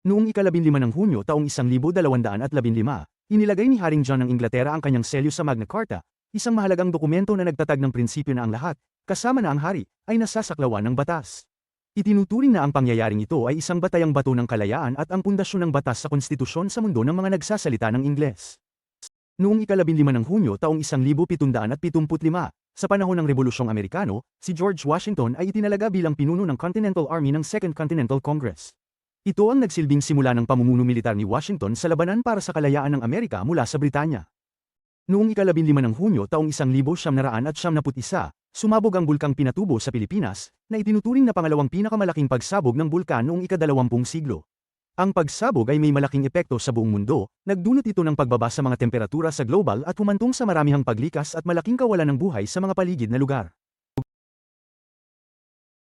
Noong ikalabinlima ng Hunyo taong 1215, inilagay ni Haring John ng Inglaterra ang kanyang selyo sa Magna Carta, isang mahalagang dokumento na nagtatag ng prinsipyo na ang lahat, kasama na ang hari, ay nasasaklawan ng batas. Itinuturing na ang pangyayaring ito ay isang batayang bato ng kalayaan at ang pundasyon ng batas sa konstitusyon sa mundo ng mga nagsasalita ng Ingles. Noong ikalabinlima ng Hunyo taong 1775, sa panahon ng Rebolusyong Amerikano, si George Washington ay itinalaga bilang pinuno ng Continental Army ng Second Continental Congress. Ito ang nagsilbing simula ng pamumuno militar ni Washington sa labanan para sa kalayaan ng Amerika mula sa Britanya. Noong ikalabinlima ng Hunyo taong 1971, sumabog ang bulkang Pinatubo sa Pilipinas, na itinuturing na pangalawang pinakamalaking pagsabog ng bulkan noong ikadalawampung siglo. Ang pagsabog ay may malaking epekto sa buong mundo, nagdulot ito ng pagbaba sa mga temperatura sa global at humantong sa maramihang paglikas at malaking kawalan ng buhay sa mga paligid na lugar.